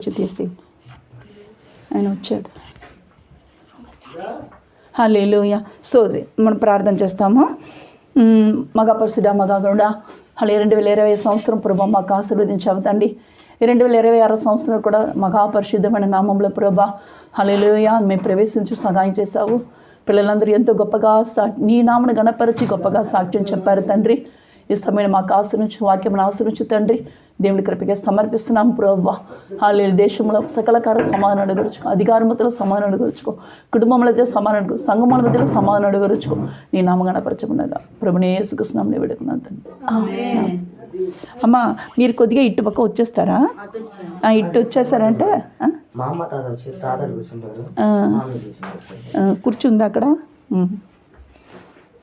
వచ్చి తీసి. ఆయన వచ్చాడు. హలేలుయ సో మనం ప్రార్థన చేస్తాము. మ్, మగ పరిశుడ మగగుడ. రెండు వేల ఇరవై సంవత్సరం ప్రభా మాకు ఆశీర్వదించావు తండ్రి. రెండు వేల ఇరవై ఆరో సంవత్సరం కూడా మహాపరిశుద్ధమైన నామంలో ప్రభా హలేలుయ మేము ప్రవేశించి సహాయం చేశావు. పిల్లలందరూ ఎంతో గొప్పగా సా నీ నామను గణపరిచి గొప్పగా సాక్ష్యం చెప్పారు తండ్రి. ఈ సమయం మాకు ఆశ్రయించు వాక్యం ఆశ్రయించు తండ్రి. దేవుని కృపగా సమర్పిస్తున్నాం ప్రభా హాలే దేశంలో సకల కార్య సమాధానం అడుగురుచుకో. అధికారమతలో సమాధానం అడుగురుచుకో. కుటుంబంలో సమాధానం అడుగు సంగమాల మధ్యలో సమాధానం అడుగురుచుకో. నీ నామ గణపరచకున్నదా ప్రభునే పెడుకున్నాను తండ్రి. ఆమేన్. అమ్మా మీరు కొద్దిగా ఇటు పక్క వచ్చేస్తారా? ఆ, ఇటు వచ్చేసారంటే అమ్మ కూర్చుందా అక్కడ.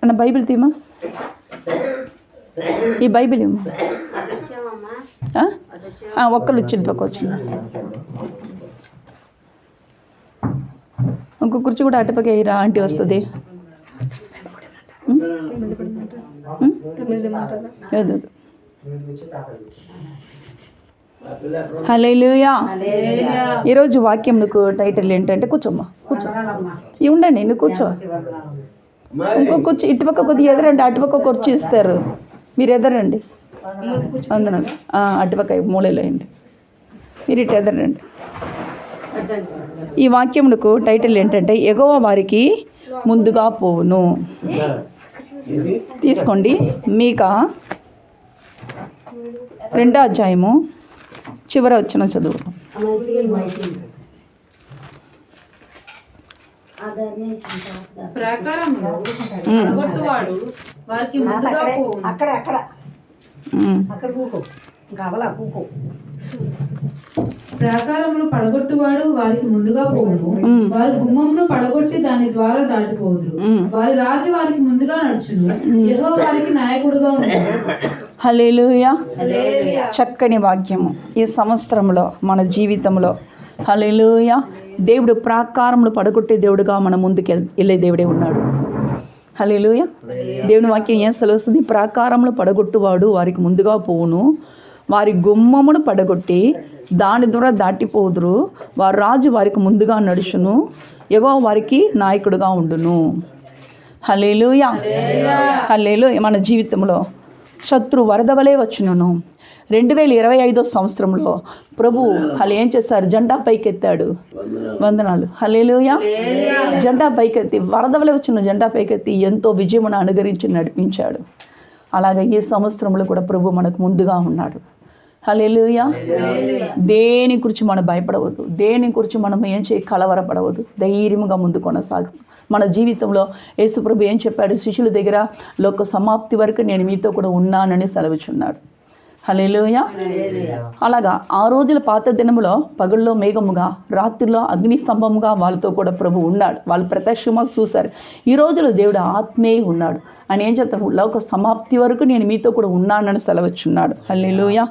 అన్న బైబిల్ తీమా ఈ బైబిల్? ఆ, ఒక్కరు వచ్చింది పక్క వచ్చింది. ఇంకో కుర్చీ కూడా అటుపక్క వేయరా ఆంటీ వస్తుంది. హల్లెలూయా. ఈరోజు వాక్యం నీకు టైటిల్ ఏంటంటే కూర్చోమ్మా కూర్చో. ఇవి ఉండండి నువ్వు కూర్చో. ఇంకో కూర్చో ఇటుపక్క కొద్దిగా ఎదురండి అటుపక్క కుర్చీ ఇస్తారు. మీరు ఎదరండి. అందునండి అటుపక్క మూలలో వేయండి. మీరు ఇటు ఎదరండి. ఈ వాక్యమునకు టైటిల్ ఏంటంటే ఎగవ వారికి ముందుగా పోవును. తీసుకోండి. మీక రెండో అధ్యాయము చివర వచ్చిన చదువు. ప్రాకారంలో పడగొట్టువాడు వారికి ముందుగా పోవును. అక్కడ అక్కడ. అక్కడ కూకో. కావాలా కూకో. పడగొట్టువాడు వారికి ముందుగా పోవును. మ్మ్. వారి గుమ్మమును పడగొట్టి దాని ద్వారా దాటిపోదురు. వారి రాజు వారికి ముందుగా నడుచును. యెహోవా వారికి నాయకుడుగా ఉంటాడు హల్లెలూయా. హల్లెలూయా. చక్కని వాక్యము. ఈ సంవత్సరంలో మన జీవితంలో హల్లెలూయా. దేవుడు ప్రాకారములు పడగొట్టే దేవుడుగా మన ముందుకు వెళ్- వెళ్ళే దేవుడే ఉన్నాడు. హల్లెలూయా. దేవుని వాక్యం ఏం సెలవుస్తుంది? ప్రాకారములు పడగొట్టువాడు వారికి ముందుగా పోవును. వారి గుమ్మమును పడగొట్టి దాని ద్వారా దాటిపోదురు. వారి రాజు వారికి ముందుగా నడుచును. ఎగో వారికి నాయకుడుగా ఉండును. హలేలుయా హలేలు మన జీవితంలో శత్రు వరద వలె వచ్చును రెండు వేల ఇరవై ఐదో సంవత్సరంలో ప్రభు హలు ఏం చేశారు? జెండా పైకెత్తాడు. వందనాలు. హలేలుయా జెండా పైకెత్తి వరద వలె వచ్చిన జెండా పైకెత్తి ఎంతో విజయమును అనుగరించి నడిపించాడు. అలాగే ఈ సంవత్సరంలో కూడా ప్రభు మనకు ముందుగా ఉన్నాడు. హలేలుయా దేని గురించి మనం భయపడవద్దు. దేని గురించి మనం ఏం చేయ కలవరపడవద్దు. ధైర్యంగా ముందు కొనసాగు మన జీవితంలో యేసుప్రభు ఏం చెప్పాడు? శిష్యుల దగ్గర లోక సమాప్తి వరకు నేను మీతో కూడా ఉన్నానని సెలవుచున్నాడు హలేలుయ అలాగా ఆ రోజుల పాత దినములో పగుల్లో మేఘముగా రాత్రిలో అగ్ని స్తంభముగా వాళ్ళతో కూడా ప్రభు ఉన్నాడు. వాళ్ళు ప్రత్యక్షంగా చూశారు. ఈ రోజులో దేవుడు ఆత్మీయ ఉన్నాడు. అని ఏం చెప్తాడు? లోక సమాప్తి వరకు నేను మీతో కూడా ఉన్నానని సెలవచ్చున్నాడు. హల్లెలూయా.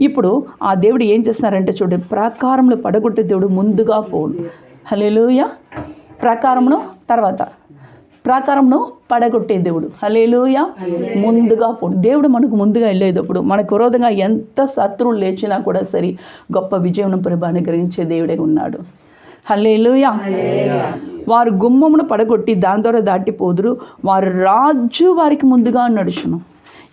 ఇప్పుడు ఆ దేవుడు ఏం చేస్తున్నారంటే చూడండి ప్రాకారంలో పడగొట్టే దేవుడు ముందుగా పోడు హల్లెలూయా. ప్రాకారమును తర్వాత ప్రాకారంను పడగొట్టే దేవుడు. హలేలుయ ముందుగా పోడు దేవుడు మనకు ముందుగా వెళ్ళేటప్పుడు మనకు విరోధంగా ఎంత శత్రువులు లేచినా కూడా సరే గొప్ప విజయం ప్రభు అనుగ్రహించే దేవుడే ఉన్నాడు. హలేలుయ వారు గుమ్మమును పడగొట్టి దాని ద్వారా దాటిపోదురు. వారు రాజు వారికి ముందుగా నడుచును.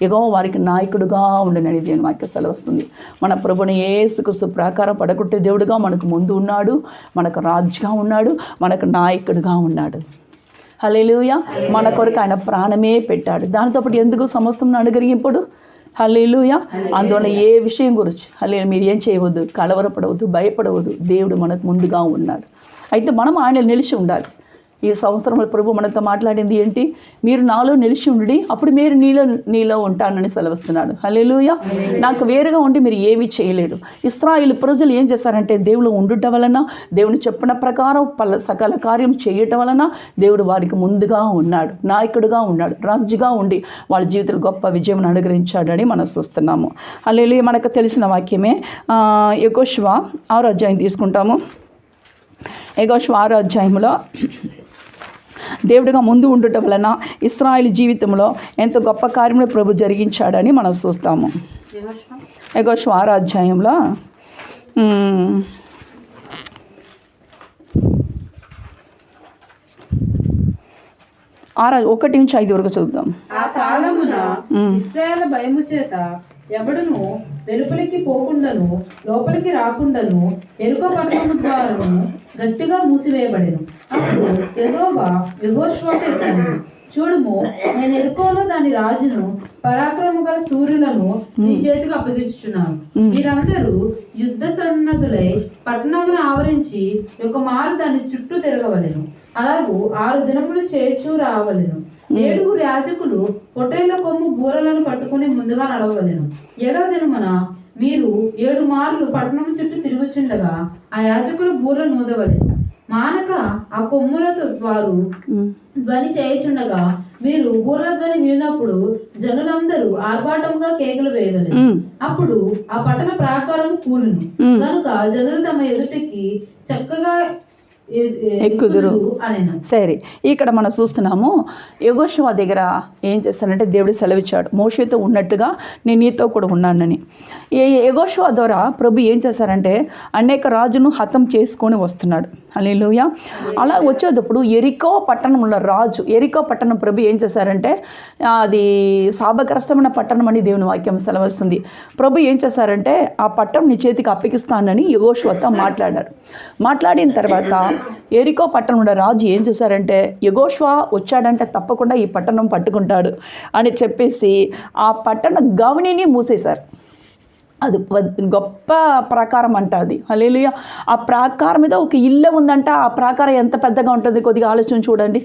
ఎగో వారికి నాయకుడుగా ఉండనని దేవుని వాక్య సెలవు వస్తుంది. మన ప్రభుని ఏసుకు ప్రాకారం పడగొట్టే దేవుడుగా మనకు ముందు ఉన్నాడు. మనకు రాజుగా ఉన్నాడు. మనకు నాయకుడుగా ఉన్నాడు. హలేలుయ మన కొరకు ఆయన ప్రాణమే పెట్టాడు. దానితో పాటు ఎందుకు సమస్తం అనుగరింపుడు హలేలుయ అందువల్ల ఏ విషయం గురించి? హలే మీరు ఏం చేయవద్దు కలవరపడవద్దు భయపడవద్దు. దేవుడు మనకు ముందుగా ఉన్నాడు. అయితే మనం ఆయన నిలిచి ఉండాలి. ఈ సంవత్సరంలో ప్రభు మనతో మాట్లాడింది ఏంటి? మీరు నాలో నిలిచి ఉండి అప్పుడు మీరు నీలో నీలో ఉంటానని సెలవుస్తున్నాడు. హలేలుయ నాకు వేరుగా ఉండి మీరు ఏమీ చేయలేడు ఇస్రాయిల్ ప్రజలు ఏం చేశారంటే దేవుడు ఉండుట వలన దేవుని చెప్పిన ప్రకారం పల సకల కార్యం చేయటం వలన దేవుడు వారికి ముందుగా ఉన్నాడు. నాయకుడుగా ఉన్నాడు. రాజుగా ఉండి వాళ్ళ జీవితంలో గొప్ప విజయం అనుగ్రహించాడని మనం చూస్తున్నాము. అల్లెలు మనకు తెలిసిన వాక్యమే యగోష్వ ఆరో అధ్యాయం తీసుకుంటాము. యగోష్వారాధ్యాయంలో దేవుడిగా ముందు ఉండటం వలన ఇస్రాయిల్ జీవితంలో ఎంత గొప్ప కార్యములు ప్రభు జరిగించాడని మనం చూస్తాము. యగోష్వారాధ్యాయంలో ఆరా ఒకటి నుంచి ఐదు వరకు చూద్దాం ఆ కాలమున ఇస్రాయల భయము చేత ఎవడును వెలుపలికి పోకుండాను లోపలికి రాకుండాను ఎరుక పట్టణము ద్వారా గట్టిగా మూసివేయబడెను. అప్పుడు యెహోవా యెహోషువతో ఇట్లనెను, చూడుము నేను ఎరుకోను దాని రాజును పరాక్రమ గల సూర్యులను నీ చేతికి అప్పగించుచున్నాను. మీరందరూ యుద్ధ సన్నద్ధులై పట్టణమును ఆవరించి ఒక మారు దాని చుట్టూ తిరగవలెను. అలాగూ ఆరు దినములు చేర్చు రావలెను. ఏడుగురు యాజకులు పొట్టేళ్ళ కొమ్ము బూరలను పట్టుకుని ముందుగా నడవవలెను. ఏడవ దినమున మీరు ఏడు మార్లు పట్టణం చుట్టూ తిరుగుచుండగా ఆ యాజకులు బూరలు నూదవలెను మానక ఆ కొమ్ములతో వారు. ధ్వని చేయుచుండగా మీరు బూర్ల ధ్వని వినినప్పుడు జనులందరూ ఆర్భాటంగా కేకలు ఉమ్. అప్పుడు ఆ పట్టణ ప్రాకారం కూలును. కనుక జనులు తమ ఎదుటికి చక్కగా ఎక్కుదురు. సరే ఇక్కడ మనం చూస్తున్నాము యగోషువ దగ్గర ఏం చేస్తానంటే దేవుడు సెలవిచ్చాడు. మోషేతో ఉన్నట్టుగా నేను నీతో కూడా ఉన్నానని. ఈ యగోషువ ద్వారా ప్రభు ఏం చేశారంటే అనేక రాజును హతం చేసుకొని వస్తున్నాడు. అలీలుయ అలా వచ్చేటప్పుడు ఎరికో పట్టణంలో రాజు ఎరికో పట్టణం ప్రభు ఏం చేశారంటే అది శాపగ్రస్తమైన పట్టణం అని దేవుని వాక్యం సెలవిస్తుంది. ప్రభు ఏం చేశారంటే ఆ పట్టణం నీ చేతికి అప్పగిస్తానని యగోషువతో మాట్లాడారు. మాట్లాడిన తర్వాత ఎరికో పట్టణంలో రాజు ఏం చేశారంటే యగోష్వా వచ్చాడంటే తప్పకుండా ఈ పట్టణం పట్టుకుంటాడు అని చెప్పేసి ఆ పట్టణ గవనిని మూసేశారు. అది గొప్ప ప్రాకారం అంట అది. హల్లెలూయా. ఆ ప్రాకారం మీద ఒక ఇల్లు ఉందంట. ఆ ప్రాకారం ఎంత పెద్దగా ఉంటుంది కొద్దిగా ఆలోచన చూడండి.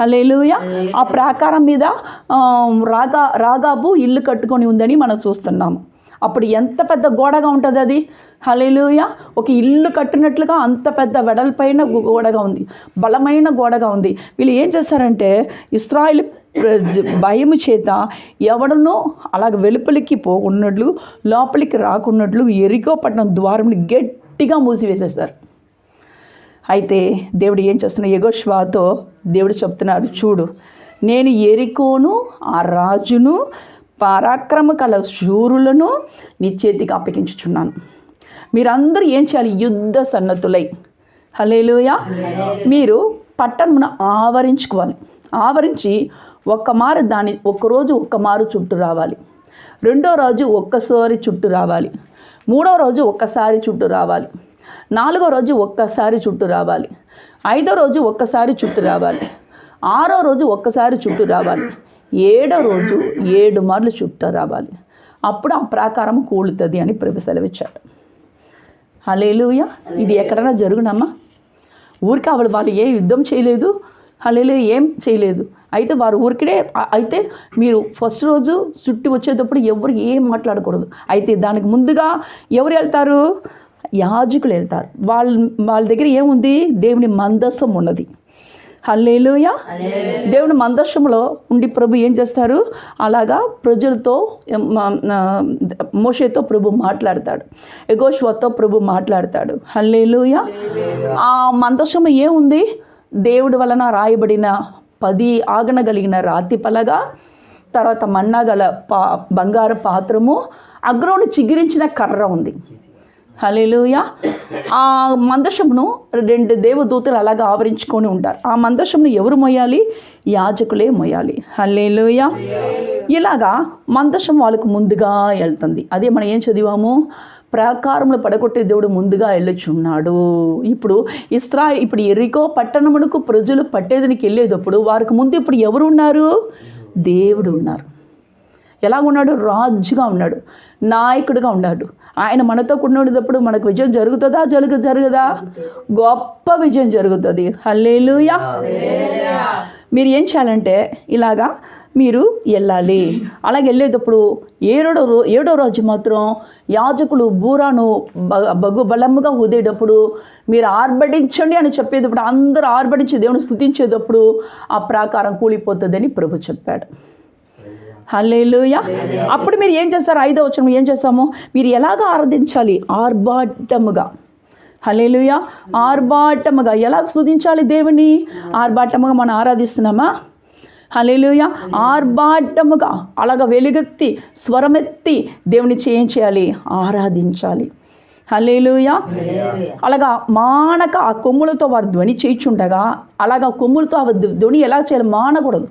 హలేలుయ ఆ ప్రాకారం మీద రాగా రాగాబు ఇల్లు కట్టుకొని ఉందని మనం చూస్తున్నాము. అప్పుడు ఎంత పెద్ద గోడగా ఉంటుంది అది? హలేలుయ ఒక ఇల్లు కట్టినట్లుగా అంత పెద్ద వెడల్పైన గోడగా ఉంది. బలమైన గోడగా ఉంది. వీళ్ళు ఏం చేస్తారంటే ఇస్రాయిల్ భయము చేత ఎవడనో అలాగ వెలుపలికి పోకున్నట్లు లోపలికి రాకున్నట్లు ఎరికో పట్టణం ద్వారంని గట్టిగా మూసివేసేశారు అయితే దేవుడు ఏం చేస్తున్నా యగోష్వాతో దేవుడు చెప్తున్నాడు చూడు నేను ఎరికోను ఆ రాజును పరాక్రమ కల శూరులను నీ చేతికి అప్పగించుచున్నాను. మీరందరూ ఏం చేయాలి? యుద్ధ సన్నతులై. హలేలుయ మీరు పట్టణమును ఆవరించుకోవాలి. ఆవరించి ఒక్క మారు దాని ఒక్కరోజు ఒక్క మారు చుట్టూ రావాలి. రెండో రోజు ఒక్కసారి చుట్టూ రావాలి. మూడో రోజు ఒక్కసారి చుట్టూ రావాలి. నాలుగో రోజు ఒక్కసారి చుట్టూ రావాలి. ఐదో రోజు ఒక్కసారి చుట్టూ రావాలి. ఆరో రోజు ఒక్కసారి చుట్టూ రావాలి. ఏడో రోజు ఏడు మార్లు చుట్టూ రావాలి. అప్పుడు ఆ ప్రాకారం కూలుతుంది అని ప్రభు సెలవిచ్చాడు. హలేలుయ ఇది ఎక్కడైనా జరుగునమ్మా? ఊరికి ఆవిడ వాళ్ళు ఏ యుద్ధం చేయలేదు. హలేలు ఏం చేయలేదు. అయితే వారు ఊరికిడే అయితే మీరు ఫస్ట్ రోజు చుట్టి వచ్చేటప్పుడు ఎవరు ఏం మాట్లాడకూడదు. అయితే దానికి ముందుగా ఎవరు వెళ్తారు? యాజకులు వెళ్తారు. వాళ్ళ వాళ్ళ దగ్గర ఏముంది? దేవుని మందస్సం ఉన్నది. హల్లేలుయ. దేవుని మందస్సంలో ఉండి ప్రభు ఏం చేస్తారు? అలాగా ప్రజలతో మోషేతో ప్రభు మాట్లాడతాడు. ఎగోష్వతో ప్రభు మాట్లాడతాడు. హల్లేలుయ. ఆ మందస్సము ఏముంది? దేవుడి వలన రాయబడిన పది ఆగనగలిగిన రాతి పలగా తర్వాత మన్నాగల పా బంగారు పాత్రము అగ్రోని చిగిరించిన కర్ర ఉంది. హలేలుయ ఆ మందశమును రెండు దేవదూతలు అలాగా ఆవరించుకొని ఉంటారు. ఆ మందశమును ఎవరు మొయ్యాలి? యాజకులే మొయ్యాలి. హల్లేలుయ. ఇలాగా మందశం వాళ్ళకు ముందుగా వెళ్తుంది. అదే మనం ఏం చదివాము? ప్రాకారంలో పడగొట్టే దేవుడు ముందుగా వెళ్ళొచ్చున్నాడు. ఇప్పుడు ఇస్రా ఇప్పుడు ఎరికో పట్టణమునకు ప్రజలు పట్టేదానికి వెళ్ళేటప్పుడు వారికి ముందు ఇప్పుడు ఎవరు ఉన్నారు? దేవుడు ఉన్నారు. ఎలాగున్నాడు? రాజుగా ఉన్నాడు. నాయకుడిగా ఉన్నాడు. ఆయన మనతో ఉన్నప్పుడు మనకు విజయం జరుగుతుందా? జరుగు జరగదా? గొప్ప విజయం జరుగుతుంది. హల్లేలుయా. మీరు ఏం చేయాలంటే ఇలాగా మీరు వెళ్ళాలి. అలాగే వెళ్ళేటప్పుడు ఏడో రో ఏడో రోజు మాత్రం యాజకులు బూరాను బ- బగు బలముగా ఊదేటప్పుడు మీరు ఆర్భటించండి అని చెప్పేటప్పుడు అందరూ ఆర్భటించి దేవుని స్థుతించేటప్పుడు ఆ ప్రాకారం కూలిపోతుందని ప్రభు చెప్పాడు. హల్లేలుయ. అప్పుడు మీరు ఏం చేస్తారు? ఐదో వచ్చిన ఏం చేస్తాము? మీరు ఎలాగ ఆరాధించాలి? ఆర్భాటముగా. హలేలుయ ఆర్భాటముగా. ఎలా స్థుతించాలి దేవుని ఆర్భాటముగా మనం ఆరాధిస్తున్నామా? హలేలుయ ఆర్భాటముగా. అలాగ వెలుగెత్తి స్వరమెత్తి దేవుని చేయించాలి ఆరాధించాలి. హల్లేలుయా. అలాగా మానక ఆ కొమ్ములతో వారు ధ్వని చేయించుండగా అలాగా కొమ్ములతో ఆ ధ్వని ఎలా చేయాలి? మానకూడదు.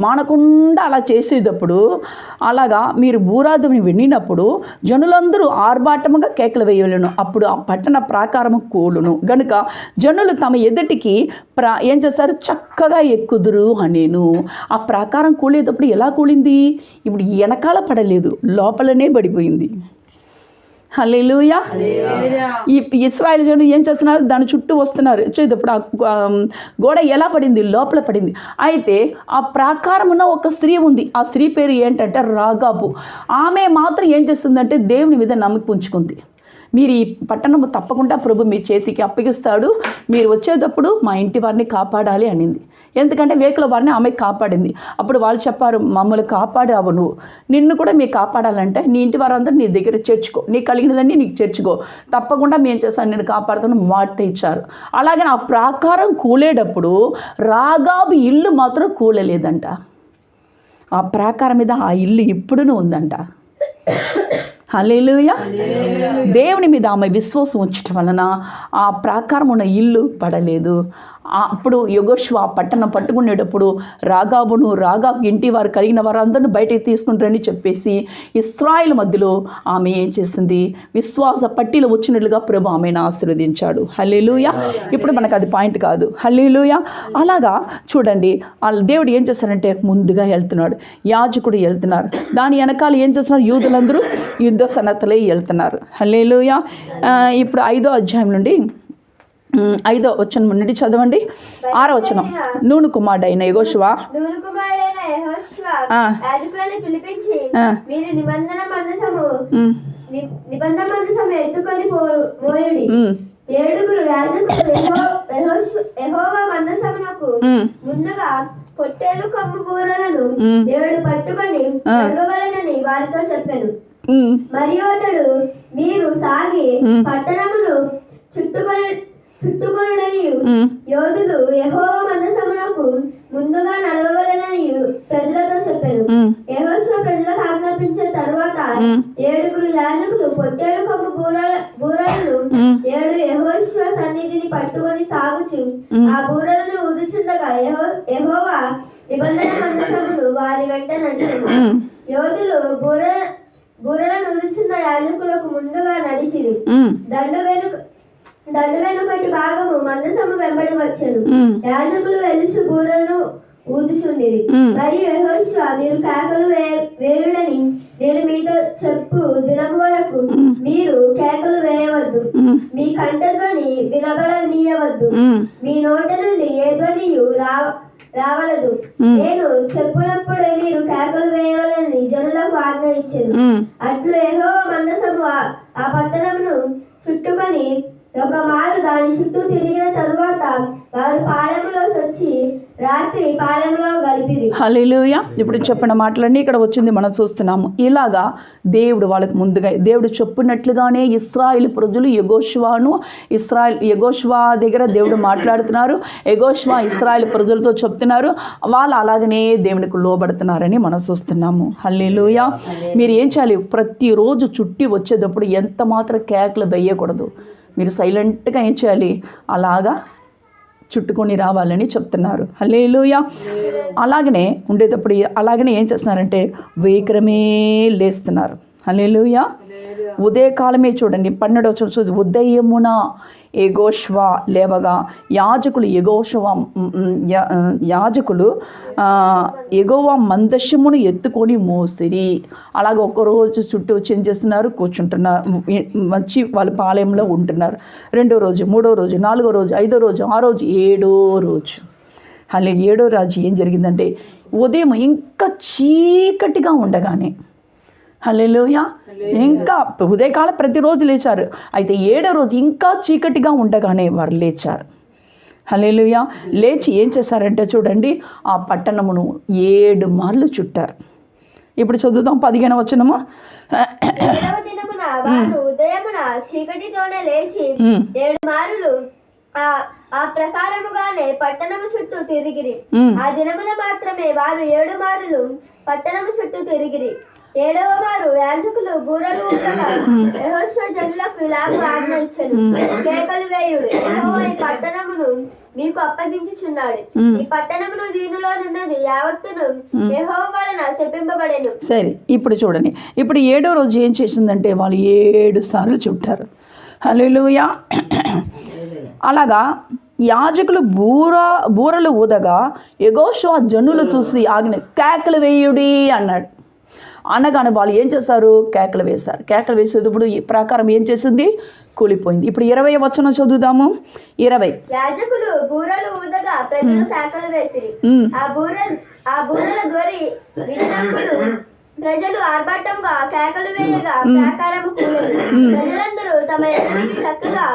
మానకుండా అలా చేసేటప్పుడు అలాగా మీరు భూరాధుని వినినప్పుడు జనులందరూ ఆర్భాటముగా కేకలు వేయలేను అప్పుడు ఆ పట్టణ ప్రాకారము కూలును. గనుక జనులు తమ ఎదుటికి ప్రా ఏం చేస్తారు? చక్కగా ఎక్కుదురు అనేను. ఆ ప్రాకారం కూలేటప్పుడు ఎలా కూలింది? ఇప్పుడు వెనకాల పడలేదు. లోపలనే పడిపోయింది. హల్లెలూయా. ఈ ఇస్రాయల్ జనులు ఏం చేస్తున్నారు? దాని చుట్టూ వస్తున్నారు. ఆ ఆ, గోడ ఎలా పడింది? లోపల పడింది. అయితే ఆ ప్రాకారమున ఒక స్త్రీ ఉంది. ఆ స్త్రీ పేరు ఏంటంటే రాగాబు. ఆమె మాత్రం ఏం చేస్తుందంటే దేవుని మీద నమ్మకం ఉంచుకుంది. మీరు ఈ పట్టణము తప్పకుండా ప్రభు మీ చేతికి అప్పగిస్తాడు. మీరు వచ్చేటప్పుడు మా ఇంటి వారిని కాపాడాలి అనింది. ఎందుకంటే వేకుల వారిని ఆమె కాపాడింది. అప్పుడు వాళ్ళు చెప్పారు మమ్మల్ని కాపాడావు నువ్వు. నిన్ను కూడా మీరు కాపాడాలంటే నీ ఇంటి వారందరూ నీ దగ్గర చేర్చుకో. నీకు కలిగినదన్నీ నీకు చేర్చుకో. తప్పకుండా మేము చేస్తాను. నేను కాపాడుతాను. మాట ఇచ్చారు. అలాగే ఆ ప్రాకారం కూలేటప్పుడు రాగాబు ఇల్లు మాత్రం కూలలేదంట. ఆ ప్రాకారం మీద ఆ ఇల్లు ఇప్పుడునూ ఉందంట. హల్లెలూయా. దేవుని మీద ఆమె విశ్వాసం ఉంచటం వలన ఆ ప్రాకారం ఉన్న ఇల్లు పడలేదు. అప్పుడు యోగోశ్వ పట్టణం పట్టుకునేటప్పుడు రాగాబును రాగా ఇంటి వారు కలిగిన వారందరిని బయటికి తీసుకుంటారని చెప్పేసి ఇస్రాయిల్ మధ్యలో ఆమె ఏం చేసింది? విశ్వాస పట్టిలో వచ్చినట్లుగా ప్రభు ఆమెను ఆశీర్వదించాడు. హల్లేలూయ. ఇప్పుడు మనకు అది పాయింట్ కాదు. హల్లేలూయ. అలాగా చూడండి వాళ్ళ దేవుడు ఏం చేస్తారంటే ముందుగా వెళ్తున్నాడు. యాజకుడు వెళ్తున్నారు. దాని వెనకాల ఏం చేస్తున్నారు? యూదులందరూ యుద్ధ సన్నతలే వెళ్తున్నారు. హల్లేలూయ. ఇప్పుడు ఐదో అధ్యాయం నుండి ఐదో వచనం నుండి చదవండి. ఆరో వచనం. నూను కుమారుడైన ఉమ్, ఏడుగురు ముందుగా పొట్టేలు కొమ్ము బూరలను. ఏడు పట్టుకొని వారితో చెప్పాను. మరియు అతడు మీరు సాగి ఉమ్. పట్టణమును చుట్టుకొని యోధులు యెహోవా మందసమునకు ముందుగా నడవవలెనని ప్రజలతో చెప్పాను. ఉమ్, యెహోషువ ప్రజలకు ఆజ్ఞాపించిన తరువాత. ఏడుగురు యాజకులు పొట్టేలు కొమ్ము బూరల బూరలను. ఏడు యెహోషువ సన్నిధిని పట్టుకొని సాగుచు. ఆ బూరలను ఊదుచుండగా యెహో యెహోవా నిబంధన మందసమును వారి వెంట నడిచింది ఉమ్, యోధులు బూర బూరలను ఊదుచున్న యాజకులకు ముందుగా నడిచిరి. దండు వెనుక దండు వెనుకటి భాగము మందసము వెంబడి వచ్చాను. యాజకులు వెలుసు బూరను ఊదుచుండిరి. మరియు యెహోషువ మీరు కేకలు వేయుడని నేను మీతో చెప్పు దినము వరకు మీరు కేకలు వేయవద్దు. మీ కంఠధ్వని వినబడనీయవద్దు. మీ నోట నుండి ఏ ధ్వనియు రావలదు. నేను చెప్పినప్పుడే మీరు కేకలు వేయవలని జనులకు ఆజ్ఞ ఇచ్చాను. అట్లు ఏహో మందసము ఆ- పట్టణమును చుట్టుకొని ఒక మారు దాని చుట్టూ తిరిగిన తరువాత వారు పాలెంలో వచ్చి రాత్రి పాలెంలో గడిపిరి. హల్లెలూయా. ఇప్పుడు చెప్పిన మాటలన్నీ ఇక్కడ వచ్చింది మనం చూస్తున్నాము. ఇలాగా దేవుడు వాళ్ళకి ముందుగా దేవుడు చెప్పినట్లుగానే ఇస్రాయిల్ ప్రజలు యగోష్వాను ఇస్రాయిల్ యగోష్వా దగ్గర దేవుడు మాట్లాడుతున్నారు. యగోష్వా ఇస్రాయిల్ ప్రజలతో చెప్తున్నారు. వాళ్ళు అలాగనే దేవునికి లోబడుతున్నారని మనం చూస్తున్నాము. హల్లెలూయా. మీరు ఏం చేయాలి? ప్రతిరోజు చుట్టి వచ్చేటప్పుడు ఎంత మాత్రం కేకలు వేయకూడదు. మీరు సైలెంట్గా ఏం చేయాలి? అలాగా చుట్టుకొని రావాలని చెప్తున్నారు. హల్లేలుయా. అలాగనే ఉండేటప్పుడు అలాగనే ఏం చేస్తున్నారంటే వేకరమే లేస్తున్నారు. హల్లేలుయా. ఉదయకాలమే చూడండి పన్నెండు చూసి ఉదయమున ఎగోష్వా లేవగా యాజకులు ఎగోష్వ యాజకులు ఎగోవ మందశమును ఎత్తుకొని మోసిరి. అలాగ ఒక్కరోజు చుట్టూ చేస్తున్నారు కూర్చుంటున్నారు వచ్చి వాళ్ళ పాలెంలో ఉంటున్నారు. రెండో రోజు మూడో రోజు నాలుగో రోజు ఐదో రోజు ఆ రోజు ఏడో రోజు. అలా ఏడో రోజు ఏం జరిగిందంటే ఉదయం ఇంకా చీకటిగా ఉండగానే హల్లెలూయ. ఇంకా ఉదయకాలం ప్రతిరోజు లేచారు. అయితే ఏడో రోజు ఇంకా చీకటిగా ఉండగానే వారు లేచారు. హల్లెలూయ. లేచి ఏం చేశారంటే చూడండి ఆ పట్టణమును ఏడు మార్లు చుట్టారు. ఇప్పుడు చదువుదాం పదిహేను వచ్చినమా ఉదయమున చీకటితోనే లేచి ఉమ్, ఏడు మారులు ఆ ఆ ప్రకారముగానే పట్టణము చుట్టూ తిరిగిరి. ఆ దినమున మాత్రమే వారు ఏడు మారులు పట్టణము చుట్టూ తిరిగిరి. ఏడవ వారు యాజకులు బూరలు జనులకు ఇలాగ. కేకలు వేయుడు. ఈ పట్టణమును మీకు అప్పగించుచున్నాడు. ఈ పట్టణమును దీనిలోనున్నది యావత్తును యెహోవా వలన శపింపబడెను. సరే ఇప్పుడు చూడండి. ఇప్పుడు ఏడో రోజు ఏం చేసిందంటే వాళ్ళు ఏడు సార్లు చుట్టారు. హల్లెలూయా. అలాగా యాజకులు బూర బూరలు ఊదగా ఎగోషో జనులు చూసి ఆగిన కేకలు వేయుడి అన్నాడు. అనగానే వాళ్ళు ఏం చేశారు? కేకలు వేశారు. కేకలు వేసేటప్పుడు ఈ ప్రకారం ఏం చేసింది? కూలిపోయింది. ఇప్పుడు ఇరవై వచనం చదువుదాము. ఇరవై. యాజకులు బూరలు ఊదగా ప్రజలు శాఖలు వేసిరి. ఉమ్, ఆ బూరలు ఆ బూరల ధ్వరి విన్నప్పుడు ప్రజలు ఆర్భాటంగా కేకలు వేయగా ప్రాకారము కూలెను ప్రజలందరూ తమ ఎదురికి చక్కగా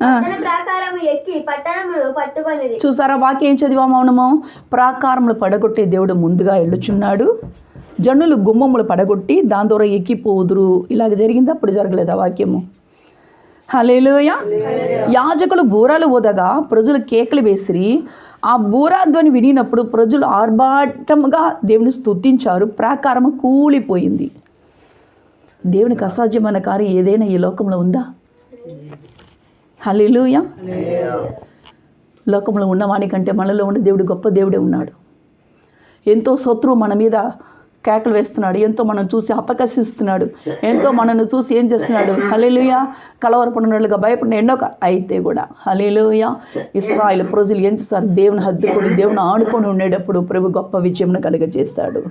పట్టణ ప్రాకారము ఎక్కి పట్టణమును పట్టుకొనిది చూసారా వాక్యం ఏం చదివా మౌనము? ప్రాకారములు పడగొట్టే దేవుడు ముందుగా వెళ్ళుచున్నాడు. జనులు గుమ్మములు పడగొట్టి దాని ద్వారా ఎక్కిపోదురు. ఇలాగ జరిగింది? అప్పుడు జరగలేదా వాక్యము? హలేలోయ యాజకులు బూరాలు ఊదగా ప్రజలు కేకలు వేసిరి. ఆ బూరాధ్వని వినినప్పుడు ప్రజలు ఆర్భాటంగా దేవుని స్తుతించారు. ప్రాకారము కూలిపోయింది. దేవునికి అసాధ్యమైన కార్యం ఏదైనా ఈ లోకంలో ఉందా? హలేలుయ లోకంలో ఉన్నవానికంటే మనలో ఉన్న దేవుడు గొప్ప దేవుడే ఉన్నాడు. ఎంతో శత్రువు మన మీద కేకలు వేస్తున్నాడు. ఎంతో మనం చూసి అపకర్షిస్తున్నాడు. ఎంతో మనల్ని చూసి ఏం చేస్తున్నాడు? హలేలుయ కలవరపడినట్లుగా భయపడిన ఎన్నో అయితే కూడా. హలేలుయ ఇస్రాయిల్ ప్రజలు ఏం చేస్తారు? దేవుని హద్దుకొని దేవుని ఆడుకొని ఉండేటప్పుడు ప్రభు గొప్ప విజయంను కలుగజేస్తాడు.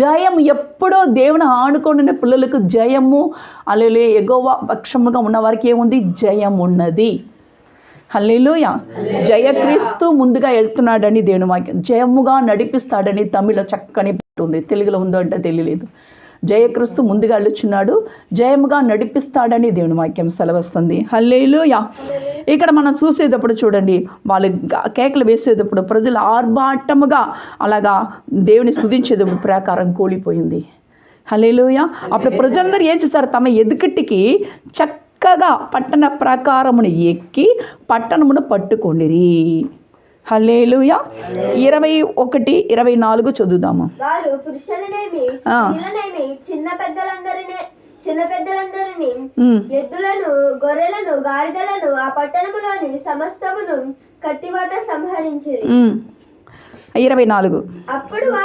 జయం ఎప్పుడో దేవుని ఆడుకొని పిల్లలకు జయము. అలెలే ఎగోవ పక్షముగా ఉన్న వారికి ఏముంది? జయం ఉన్నది హల్లెలూయ. జయక్రీస్తు ముందుగా వెళ్తున్నాడని దేవుని వాక్యం. జయముగా నడిపిస్తాడని తమిళ చక్కని ఉంది. తెలుగులో ఉందో అంటే తెలియలేదు. జయక్రీస్తు ముందుగా వెళ్ళుచున్నాడు జయముగా నడిపిస్తాడని దేవుని వాక్యం సెలవస్తుంది. హల్లేలుయా. ఇక్కడ మనం చూసేటప్పుడు చూడండి వాళ్ళు కేకలు వేసేటప్పుడు ప్రజలు ఆర్భాటముగా అలాగా దేవుని స్థుతించేటప్పుడు ప్రకారం కూలిపోయింది. హలేలుయ అప్పుడు ప్రజలందరూ ఏం చేశారు? తమ ఎదుకటికి చక్కగా పట్టణ ప్రాకారమును ఎక్కి పట్టణమును పట్టుకొండిరి. హలేలుయ ఇరవై ఒకటి ఇరవై నాలుగు చదువుదాము. వారు పురుషులనేమి ఆ. స్త్రీలనేమి చిన్న పెద్దలందరినీ చిన్న పెద్దలందరినీ ఎద్దులను గొర్రెలను గాడిదలను ఆ పట్టణములోని సమస్తమును కత్తివాత సంహరించిరి. ఉమ్. ఇరవై నాలుగు. అప్పుడు